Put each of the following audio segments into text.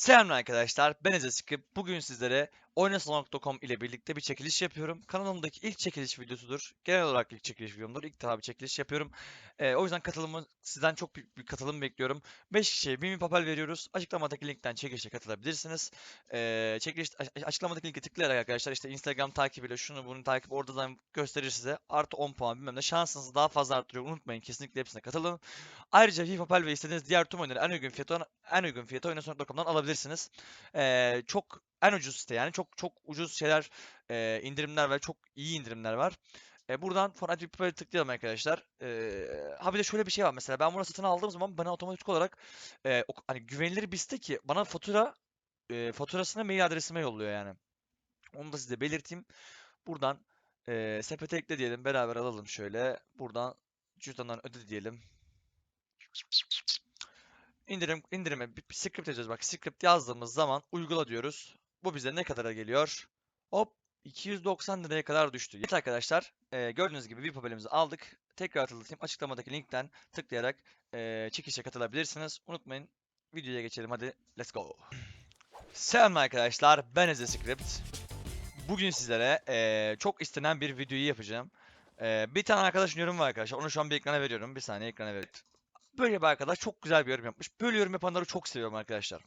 Selam arkadaşlar, ben Eze Skip. Bugün sizlere oynasalon.com ile birlikte bir çekiliş yapıyorum. Kanalımdaki ilk çekiliş videosudur. Genel olarak ilk çekiliş videomdur. İlk defa bir çekiliş yapıyorum. Ee, o yüzden katılımı sizden çok büyük bir katılım bekliyorum. 5 kişiye 1000 papel veriyoruz. Açıklamadaki linkten çekilişe katılabilirsiniz. Ee, çekiliş açıklamadaki linke tıklayarak arkadaşlar işte Instagram takibiyle şunu bunu takip oradan gösterir size. Artı 10 puan bilmem ne şansınızı daha fazla arttırıyor. Unutmayın kesinlikle hepsine katılın. Ayrıca FIFA Papel ve istediğiniz diğer tüm oyunları en uygun fiyata en uygun fiyata oynason.com'dan alabilirsiniz. Ee, çok en ucuz site yani çok çok ucuz şeyler e, indirimler ve çok iyi indirimler var. E, buradan Fortnite Papel'e tıklayalım arkadaşlar. E, ha bir de şöyle bir şey var mesela ben bunu satın aldığım zaman bana otomatik olarak e, o- hani güvenilir bir site ki bana fatura e, faturasını mail adresime yolluyor yani. Onu da size belirteyim. Buradan e, sepete ekle diyelim beraber alalım şöyle. Buradan cüzdandan öde diyelim. İndirim indirime bir, script yazıyoruz. Bak script yazdığımız zaman uygula diyoruz. Bu bize ne kadara geliyor? Hop 290 liraya kadar düştü. Evet arkadaşlar e, gördüğünüz gibi bir papelimizi aldık. Tekrar hatırlatayım açıklamadaki linkten tıklayarak e, çekişe katılabilirsiniz. Unutmayın videoya geçelim hadi let's go. Selam arkadaşlar ben Script. Bugün sizlere e, çok istenen bir videoyu yapacağım. E, bir tane arkadaşın yorumu var arkadaşlar. Onu şu an bir ekrana veriyorum. Bir saniye ekrana veriyorum. Böyle bir arkadaş çok güzel bir yorum yapmış. Böyle yorum yapanları çok seviyorum arkadaşlar.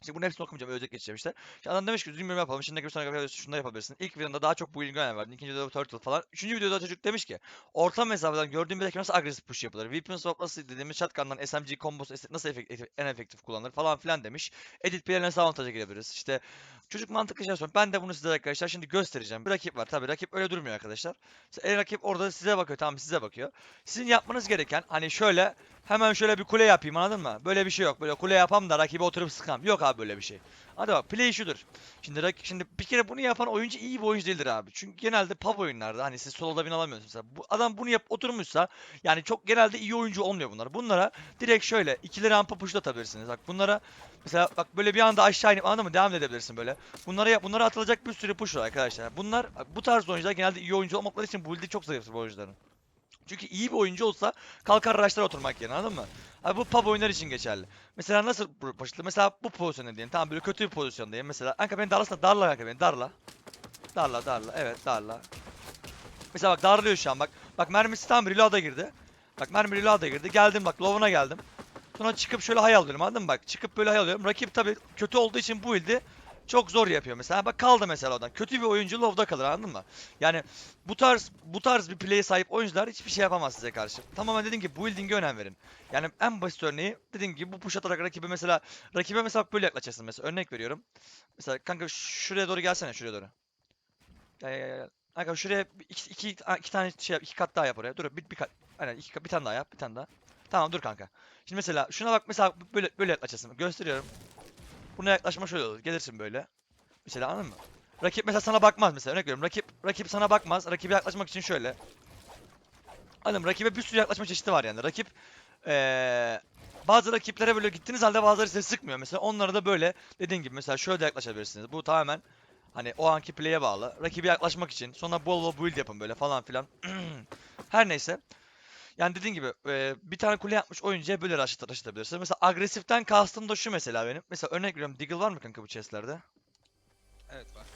İşte bunun hepsini okumayacağım, özet geçeceğim işte. İşte adam demiş ki düzgün yorum yapalım, şimdi bir sonraki şunu da yapabilirsin. İlk videomda daha çok bu ilgi önem verdim. İkinci videoda Turtle falan. Üçüncü videoda çocuk demiş ki orta mesafeden gördüğüm bir dakika nasıl agresif push yapılır? Weapon swap nasıl dediğimiz shotgun'dan SMG kombosu nasıl efektif, en efektif kullanılır falan filan demiş. Edit play'e nasıl avantaja girebiliriz? İşte çocuk mantıklı şeyler söylüyor. Ben de bunu size arkadaşlar şimdi göstereceğim. Bir rakip var tabii rakip öyle durmuyor arkadaşlar. İşte rakip orada size bakıyor tamam size bakıyor. Sizin yapmanız gereken hani şöyle hemen şöyle bir kule yapayım anladın mı? Böyle bir şey yok. Böyle kule yapam da rakibe oturup sıkam. Yok abi böyle bir şey. Hadi bak play şudur. Şimdi şimdi bir kere bunu yapan oyuncu iyi bir oyuncu değildir abi. Çünkü genelde pub oyunlarda hani siz soloda win alamıyorsunuz mesela. Bu adam bunu yap oturmuşsa yani çok genelde iyi oyuncu olmuyor bunlar. Bunlara direkt şöyle ikili rampa pushlatabilirsiniz. Bak bunlara mesela bak böyle bir anda aşağı inip anladın mı? Devam edebilirsin böyle. Bunlara yap- bunlara atılacak bir sürü push var arkadaşlar. Bunlar bak bu tarz oyuncular genelde iyi oyuncu olmakları için build'i çok zayıf bu oyuncuların. Çünkü iyi bir oyuncu olsa kalkar rush'lara oturmak yerine anladın mı? Abi bu pub oyunlar için geçerli. Mesela nasıl başlıklı? Mesela bu pozisyonda diyelim. Tamam böyle kötü bir pozisyondayım. Mesela kanka beni darlasana darla kanka beni darla. Darla darla evet darla. Mesela bak darlıyor şu an bak. Bak mermisi tam reload'a girdi. Bak mermi reload'a girdi. Geldim bak low'una geldim. Sonra çıkıp şöyle hay alıyorum anladın mı bak. Çıkıp böyle hay alıyorum. Rakip tabii kötü olduğu için bu ildi çok zor yapıyor mesela. Bak kaldı mesela oradan. Kötü bir oyuncu low'da kalır anladın mı? Yani bu tarz bu tarz bir play'e sahip oyuncular hiçbir şey yapamaz size karşı. Tamamen dediğim gibi building'e önem verin. Yani en basit örneği dediğim gibi bu push atarak rakibe mesela rakibe mesela böyle yaklaşacaksın mesela örnek veriyorum. Mesela kanka şuraya doğru gelsene şuraya doğru. Gel gel gel. Kanka şuraya iki, iki, iki tane şey yap, iki kat daha yap oraya. Dur bir, bir kat. Aynen iki, bir tane daha yap, bir tane daha. Tamam dur kanka. Şimdi mesela şuna bak mesela böyle böyle yaklaşacaksın. Gösteriyorum. Buna yaklaşma şöyle olur. Gelirsin böyle. Mesela anladın mı? Rakip mesela sana bakmaz mesela örnek veriyorum. Rakip rakip sana bakmaz. Rakibe yaklaşmak için şöyle. Anladın mı? Rakibe bir sürü yaklaşma çeşidi var yani. Rakip eee bazı rakiplere böyle gittiğiniz halde bazıları size sıkmıyor. Mesela onlara da böyle dediğim gibi mesela şöyle de yaklaşabilirsiniz. Bu tamamen hani o anki play'e bağlı. Rakibe yaklaşmak için. Sonra bol bol build yapın böyle falan filan. Her neyse. Yani dediğim gibi eee, bir tane kule yapmış oyuncuya böyle rush atabilirsiniz. Mesela agresiften kastım da şu mesela benim. Mesela örnek veriyorum Deagle var mı kanka bu chestlerde? Evet var.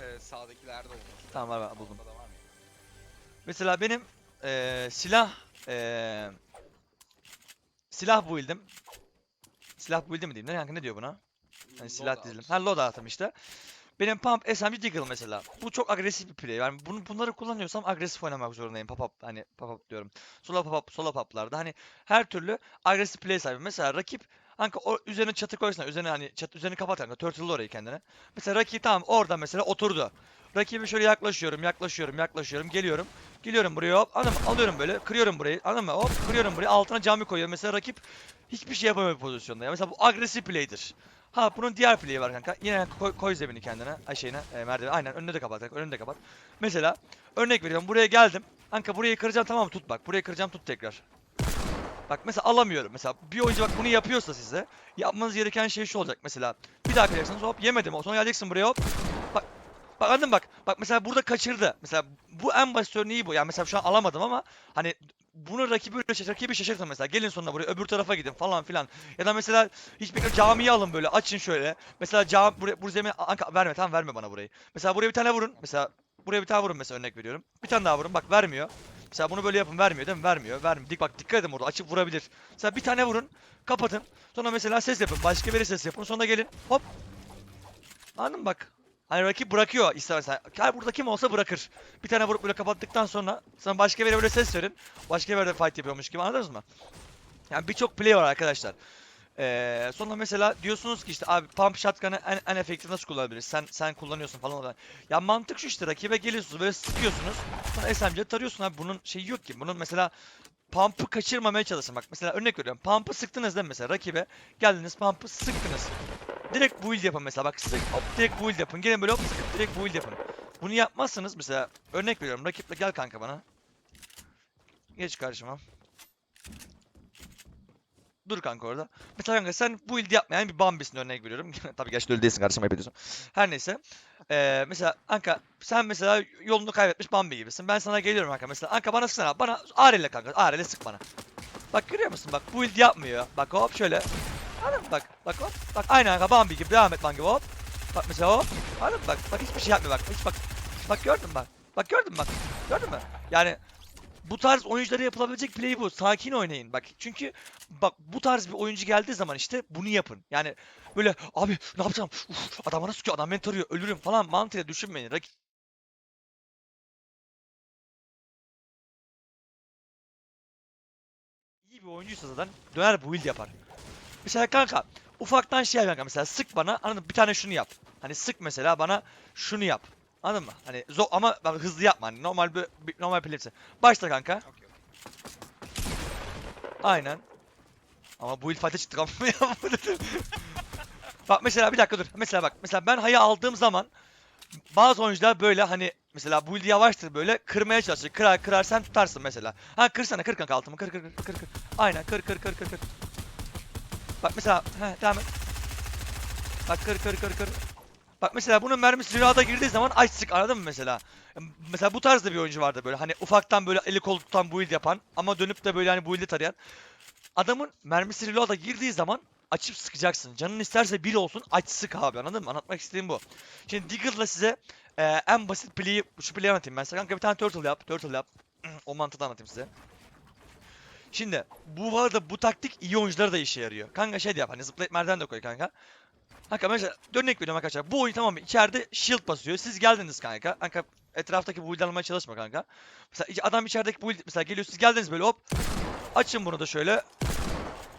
Ee, sağdakilerde olması. Tamam var var buldum. Burada da var mı? Mesela benim eee, silah eee, silah build'im. Silah build'im mi diyeyim? Ne kanka ne diyor buna? Hani silah dizilim. Ha loadout'ım işte. Benim pump SMG Deagle mesela. Bu çok agresif bir play. Yani bunu, bunları kullanıyorsam agresif oynamak zorundayım. Pop up hani pop up diyorum. Solo pop up, solo pop'larda hani her türlü agresif play sahibi. Mesela rakip Kanka o üzerine çatı koysana. Üzerine hani çatı üzerini kapat kanka. Turtle'lı orayı kendine. Mesela rakip tamam orada mesela oturdu. Rakibi şöyle yaklaşıyorum, yaklaşıyorum, yaklaşıyorum, geliyorum. Geliyorum buraya hop. Anladın mı? Alıyorum böyle. Kırıyorum burayı. Anladın mı? Hop kırıyorum burayı. Altına cami koyuyorum. Mesela rakip hiçbir şey yapamıyor pozisyonda. Ya. Mesela bu agresif play'dir. Ha bunun diğer play'i var kanka. Yine koy, koy zemini kendine. Ay şeyine. E, merdiven. Aynen önünü de kapat. Önünü de kapat. Mesela örnek veriyorum. Buraya geldim. Kanka burayı kıracağım tamam? Tut bak. Burayı kıracağım tut tekrar. Bak mesela alamıyorum. Mesela bir oyuncu bak bunu yapıyorsa size yapmanız gereken şey şu olacak mesela. Bir daha kıracaksınız hop yemedim. Sonra geleceksin buraya hop. Bak anladın bak. Bak mesela burada kaçırdı. Mesela bu en basit örneği bu. Yani mesela şu an alamadım ama hani bunu rakibi böyle şaşır- rakibi şaşırtın mesela. Gelin sonra buraya öbür tarafa gidin falan filan. Ya da mesela hiçbir camiyi alın böyle açın şöyle. Mesela cami buraya bu zemine Anka verme tamam verme bana burayı. Mesela buraya bir tane vurun. Mesela buraya bir tane vurun mesela örnek veriyorum. Bir tane daha vurun bak vermiyor. Mesela bunu böyle yapın vermiyor değil mi? Vermiyor. Vermiyor. Dik bak dikkat edin burada açıp vurabilir. Mesela bir tane vurun. Kapatın. Sonra mesela ses yapın. Başka bir ses yapın. Sonra gelin. Hop. Anladın bak? Hani rakip bırakıyor istersen. Her burada kim olsa bırakır. Bir tane vurup böyle kapattıktan sonra sonra başka bir böyle ses verin. Başka bir de fight yapıyormuş gibi anladınız mı? Yani birçok play var arkadaşlar. Ee, sonra mesela diyorsunuz ki işte abi pump shotgun'ı en, en efektif nasıl kullanabiliriz? Sen sen kullanıyorsun falan falan. Ya mantık şu işte rakibe geliyorsunuz böyle sıkıyorsunuz. Sonra SMG tarıyorsun abi bunun şeyi yok ki. Bunun mesela pump'ı kaçırmamaya çalışın. Bak mesela örnek veriyorum. Pump'ı sıktınız değil mi mesela rakibe? Geldiniz pump'ı sıktınız. Direkt build yapın mesela bak sık hop direkt build yapın. Gelin böyle hop sıkıp direkt build yapın. Bunu yapmazsanız mesela örnek veriyorum rakiple gel kanka bana. Geç karşıma. Dur kanka orada. Mesela kanka sen build yapmayan bir Bambi'sin örnek veriyorum. Tabii gerçi öyle değilsin ayıp ediyorsun. Her neyse. Ee, mesela Anka sen mesela yolunu kaybetmiş Bambi gibisin. Ben sana geliyorum kanka mesela. Anka bana sıksana. Bana Arel'le kanka. Arel'le sık bana. Bak görüyor musun? Bak build yapmıyor. Bak hop şöyle. Anladın? Bak. Bak hop. Bak aynı kanka Bambi gibi. Devam et gibi hop. Bak mesela hop. Anladın? Bak. Bak hiçbir şey yapmıyor bak. Hiç bak. Bak gördün bak. Bak gördün bak. Gördün mü? Yani bu tarz oyunculara yapılabilecek play bu. Sakin oynayın. Bak çünkü bak bu tarz bir oyuncu geldiği zaman işte bunu yapın. Yani böyle abi ne yapacağım? Uf, adam bana sıkıyor. Adam beni tarıyor. Ölürüm falan mantığıyla düşünmeyin. Rak iyi bir oyuncuysa zaten döner build yapar. Mesela kanka ufaktan şey yap kanka mesela sık bana anladın mı? bir tane şunu yap. Hani sık mesela bana şunu yap. Anladın mı? Hani zo ama bak hızlı yapma. Hani normal bir, bir normal play'se. Başla kanka. Aynen. Ama bu ilfate çıktık ama ya bu dedim. Bak mesela bir dakika dur. Mesela bak. Mesela ben hayı aldığım zaman bazı oyuncular böyle hani mesela build yavaştır böyle kırmaya çalışır. Kırar kırar sen tutarsın mesela. Ha kırsana kır kanka altımı kır kır kır kır kır. Aynen kır kır kır kır kır. Bak mesela he devam et. Bak kır kır kır kır. Bak mesela bunun mermisi rüyada girdiği zaman aç sık anladın mı mesela? Mesela bu tarzda bir oyuncu vardı böyle hani ufaktan böyle eli kol tutan build yapan ama dönüp de böyle hani build'i tarayan. Adamın mermisi reload'a girdiği zaman açıp sıkacaksın. Canın isterse bir olsun aç sık abi anladın mı? Anlatmak istediğim bu. Şimdi Diggle'la size e, en basit play'i şu play'i anlatayım ben size. Kanka bir tane turtle yap. Turtle yap. o mantığı anlatayım size. Şimdi bu arada bu taktik iyi oyunculara da işe yarıyor. Kanka şey de yap hani zıplayıp merdiven de koy kanka. Kanka mesela örnek veriyorum arkadaşlar. Bu oyun tamam? İçeride shield basıyor. Siz geldiniz kanka. Kanka etraftaki build almaya çalışma kanka. Mesela adam içerideki build mesela geliyor siz geldiniz böyle hop. Açın bunu da şöyle.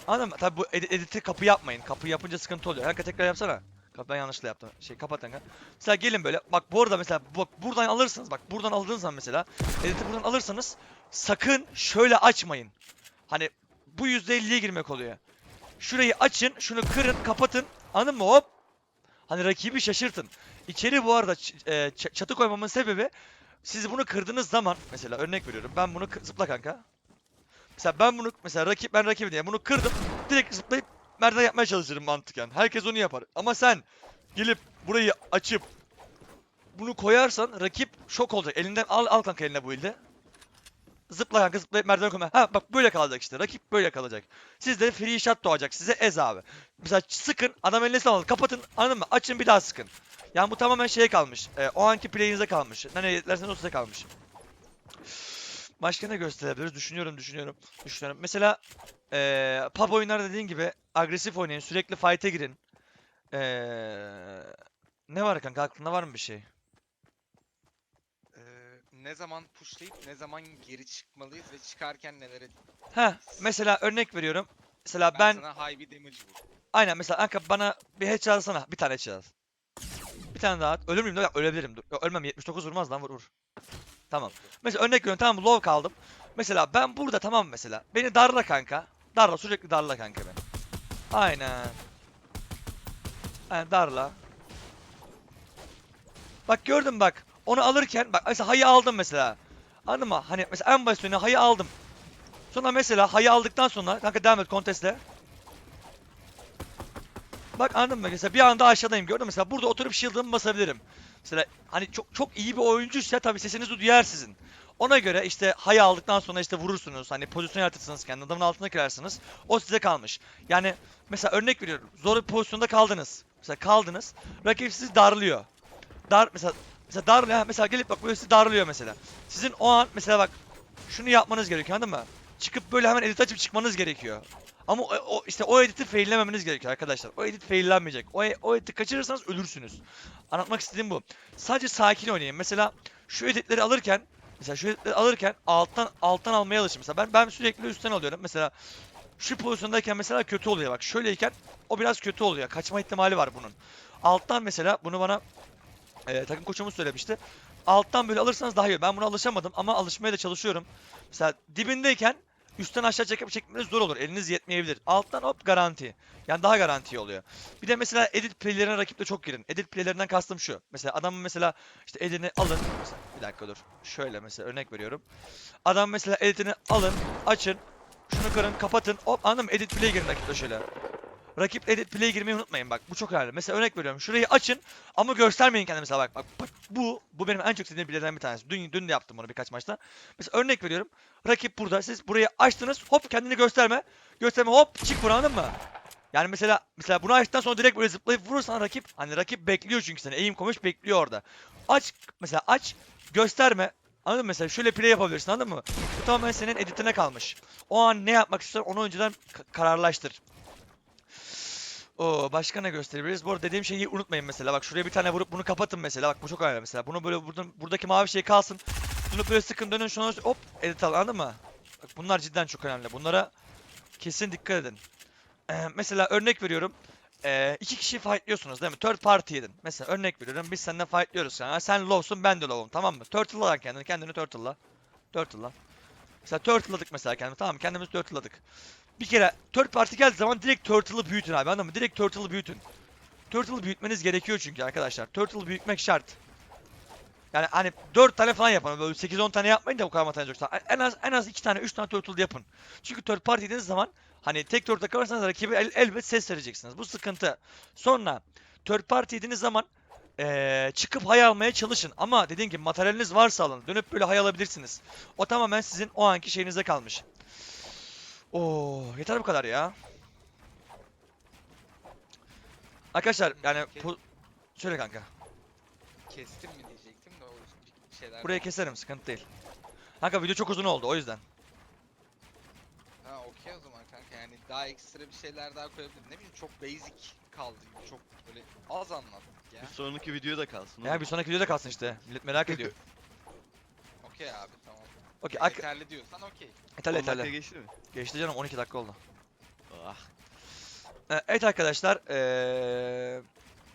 Anladın mı? Tabi bu ed- editi kapı yapmayın. Kapı yapınca sıkıntı oluyor. Kanka tekrar yapsana. Ben yanlışlıkla yaptım. Şey kapat kanka. Mesela gelin böyle. Bak bu arada mesela bak buradan alırsınız. Bak buradan aldığınız zaman mesela. Editi buradan alırsanız sakın şöyle açmayın. Hani bu %50'ye girmek oluyor. Şurayı açın. Şunu kırın. Kapatın. Anladın mı? Hop. Hani rakibi şaşırtın. İçeri bu arada e, çatı koymamın sebebi siz bunu kırdığınız zaman mesela örnek veriyorum. Ben bunu zıpla kanka. Mesela ben bunu mesela rakip ben rakibi diye bunu kırdım. Direkt zıplayıp merdiven yapmaya çalışırım mantıken. Herkes onu yapar. Ama sen gelip burayı açıp bunu koyarsan rakip şok olacak. Elinden al al kanka eline bu ilde. Zıpla kanka zıplayıp merdiven koyma. Ha bak böyle kalacak işte. Rakip böyle kalacak. Sizde free shot doğacak. Size ez abi. Mesela sıkın. Adam eline sağladı. Kapatın. Anladın mı? Açın bir daha sıkın. Yani bu tamamen şeye kalmış. E, o anki play'inize kalmış. Ne niyetlerseniz o size kalmış. Başka ne gösterebiliriz? Düşünüyorum, düşünüyorum, düşünüyorum. Mesela eee pub oyunlar dediğin gibi agresif oynayın, sürekli fight'e girin. Eee ne var kanka? Aklında var mı bir şey? Ne zaman pushlayıp ne zaman geri çıkmalıyız ve çıkarken nelere... Ha, mesela örnek veriyorum. Mesela Ben, ben sana high bir damage vur. aynen mesela Anka bana bir headshot atsana. Bir tane headshot at. Bir tane daha at. Ölür müyüm? Yok ölebilirim. Dur. Yok, ölmem. 79 vurmaz lan vur vur. Tamam. Mesela örnek veriyorum tamam? Low kaldım. Mesela ben burada tamam mesela. Beni darla kanka. Darla sürekli darla kanka beni. Aynen. Aynen darla. Bak gördün bak. Onu alırken bak mesela hayı aldım mesela. Anladın mı? Hani mesela en basit hayı aldım. Sonra mesela hayı aldıktan sonra kanka devam et kontestle. Bak anladın mı? Mesela bir anda aşağıdayım gördün mü? Mesela burada oturup shield'ımı basabilirim. Mesela hani çok çok iyi bir oyuncuysa tabii sesinizi duyar sizin. Ona göre işte hayı aldıktan sonra işte vurursunuz. Hani pozisyon yaratırsınız kendi adamın altına girersiniz. O size kalmış. Yani mesela örnek veriyorum. Zor bir pozisyonda kaldınız. Mesela kaldınız. Rakip sizi darlıyor. Dar mesela mesela darlıyor. Mesela gelip bak böyle darlıyor mesela. Sizin o an mesela bak şunu yapmanız gerekiyor anladın mı? Çıkıp böyle hemen edit açıp çıkmanız gerekiyor. Ama o, o- işte o editi faillememeniz gerekiyor arkadaşlar. O edit faillenmeyecek. O, o editi kaçırırsanız ölürsünüz. Anlatmak istediğim bu. Sadece sakin oynayın. Mesela şu editleri alırken mesela şu editleri alırken alttan alttan almaya alışın. Mesela ben ben sürekli üstten alıyorum. Mesela şu pozisyondayken mesela kötü oluyor bak. Şöyleyken o biraz kötü oluyor. Kaçma ihtimali var bunun. Alttan mesela bunu bana e, takım koçumuz söylemişti. Alttan böyle alırsanız daha iyi. Ben buna alışamadım ama alışmaya da çalışıyorum. Mesela dibindeyken üstten aşağı çekip çekmeniz zor olur. Eliniz yetmeyebilir. Alttan hop garanti. Yani daha garanti oluyor. Bir de mesela edit playlerine rakiple çok girin. Edit playlerinden kastım şu. Mesela adamın mesela işte elini alın. Mesela, bir dakika dur. Şöyle mesela örnek veriyorum. Adam mesela editini alın, açın. Şunu kırın, kapatın. Hop anladın mı? Edit play'e girin rakiple şöyle. Rakip edit play'e girmeyi unutmayın bak. Bu çok önemli. Mesela örnek veriyorum. Şurayı açın ama göstermeyin kendini mesela bak. Bak, bak bu bu benim en çok sevdiğim playlerden bir tanesi. Dün dün de yaptım bunu birkaç maçta. Mesela örnek veriyorum. Rakip burada. Siz burayı açtınız. Hop kendini gösterme. Gösterme hop çık anladın mı? Yani mesela mesela bunu açtıktan sonra direkt böyle zıplayıp vurursan rakip hani rakip bekliyor çünkü seni. Eğim koymuş bekliyor orada. Aç mesela aç gösterme. Anladın mı? Mesela şöyle play yapabilirsin anladın mı? Bu tamamen senin editine kalmış. O an ne yapmak istiyorsan onu önceden ka- kararlaştır. Oo, başka ne gösterebiliriz? Bu arada dediğim şeyi unutmayın mesela. Bak şuraya bir tane vurup bunu kapatın mesela. Bak bu çok önemli mesela. Bunu böyle buradan, buradaki mavi şey kalsın. Bunu böyle sıkın dönün şuna hop edit al anladın mı? Bak bunlar cidden çok önemli. Bunlara kesin dikkat edin. Ee, mesela örnek veriyorum. Ee, iki kişi fightlıyorsunuz değil mi? Third party edin. Mesela örnek veriyorum. Biz seninle fightlıyoruz. Yani sen low'sun ben de low'um tamam mı? Turtle'la lan kendini. Kendini turtle'la. Turtle'la. Mesela turtle'ladık mesela kendimizi tamam mı? Kendimizi turtle'ladık. Bir kere third party geldiği zaman direkt turtle'ı büyütün abi anladın mı? Direkt turtle'ı büyütün. Turtle'ı büyütmeniz gerekiyor çünkü arkadaşlar. Turtle'ı büyütmek şart. Yani hani 4 tane falan yapın. Böyle 8-10 tane yapmayın da bu kadar materyal yoksa. En az en az 2 tane 3 tane turtle yapın. Çünkü third party dediğiniz zaman hani tek turtle kalırsanız rakibi el, elbet ses vereceksiniz. Bu sıkıntı. Sonra third party dediğiniz zaman eee, çıkıp hay almaya çalışın. Ama dediğim gibi materyaliniz varsa alın. Dönüp böyle hay alabilirsiniz. O tamamen sizin o anki şeyinize kalmış. Oo, yeter bu kadar ya. Arkadaşlar yani pu- söyle kanka. Kestim mi diyecektim de o bir şeyler. Buraya keserim sıkıntı değil. Kanka video çok uzun oldu o yüzden. Ha okey o zaman kanka yani daha ekstra bir şeyler daha koyabilirim. Ne bileyim çok basic kaldı gibi çok böyle az anlattık ya. Bir sonraki videoda kalsın. Ya oğlum. bir sonraki videoda kalsın işte. Millet merak ediyor. Okey abi tamam. Okey, ak- Yeterli diyorsan okey. yeterli 10 dakika yeterli. geçti mi? Geçti canım 12 dakika oldu. Ah. Ee, Evet arkadaşlar, eee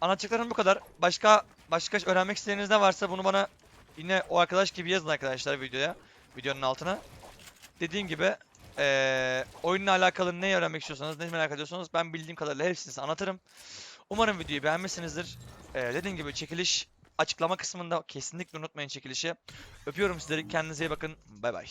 anlatacaklarım bu kadar. Başka başka öğrenmek istediğiniz ne varsa bunu bana yine o arkadaş gibi yazın arkadaşlar videoya, videonun altına. Dediğim gibi eee oyunla alakalı ne öğrenmek istiyorsanız, ne merak ediyorsanız ben bildiğim kadarıyla hepsini size anlatırım. Umarım videoyu beğenmişsinizdir. Eee dediğim gibi çekiliş açıklama kısmında kesinlikle unutmayın çekilişi. Öpüyorum sizleri. Kendinize iyi bakın. Bay bay.